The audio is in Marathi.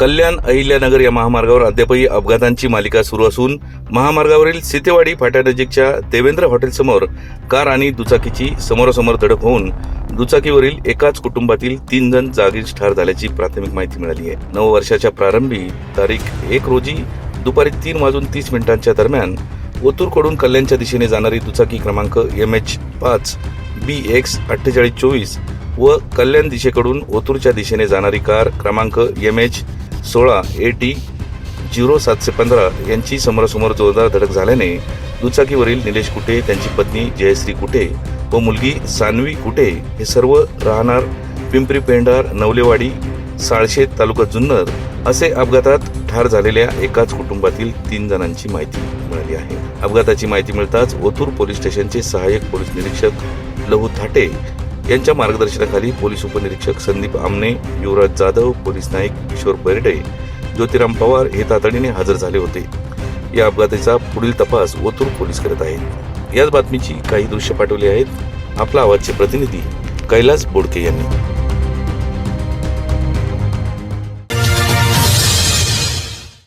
कल्याण अहिल्यानगर या महामार्गावर अद्यापही अपघातांची मालिका सुरू असून महामार्गावरील सीतेवाडी फाट्यानजीकच्या देवेंद्र हॉटेलसमोर कार आणि दुचाकीची समोरासमोर धडक होऊन दुचाकीवरील एकाच कुटुंबातील तीन जण जागीच ठार झाल्याची प्राथमिक माहिती मिळाली आहे. नऊ वर्षाच्या प्रारंभी तारीख एक रोजी दुपारी तीन वाजून तीस मिनिटांच्या दरम्यान ओतूरकडून कल्याणच्या दिशेने जाणारी दुचाकी क्रमांक एम एच पाच बी एक्स अठ्ठेचाळीस चोवीस व कल्याण दिशेकडून ओतूरच्या दिशेने जाणारी कार क्रमांक एम एच सोळा ए टी झिरो सातशे पंधरा यांची समोरासमोर जोरदार धडक झाल्याने दुचाकीवरील निलेश कुटे त्यांची पत्नी जयश्री कुटे व मुलगी सान्वी कुटे हे सर्व राहणार पिंपरी पेंढार नवलेवाडी साळशेत तालुका जुन्नर असे अपघातात ठार झालेल्या एकाच कुटुंबातील तीन जणांची माहिती मिळाली आहे. अपघाताची माहिती मिळताच ओतूर पोलीस स्टेशनचे सहाय्यक पोलीस निरीक्षक लहू थाटे यांच्या मार्गदर्शनाखाली पोलीस उपनिरीक्षक संदीप आमने युवराज जाधव पोलीस नाईक किशोर बेर्डे ज्योतिराम पवार हे तातडीने हजर झाले होते. या अपघाताचा पुढील तपास ओतूर पोलीस करत आहेत. याच बातमीची काही दृश्य पाठवली आहेत. आपला आवाजचे प्रतिनिधी कैलास बोडके यांनी.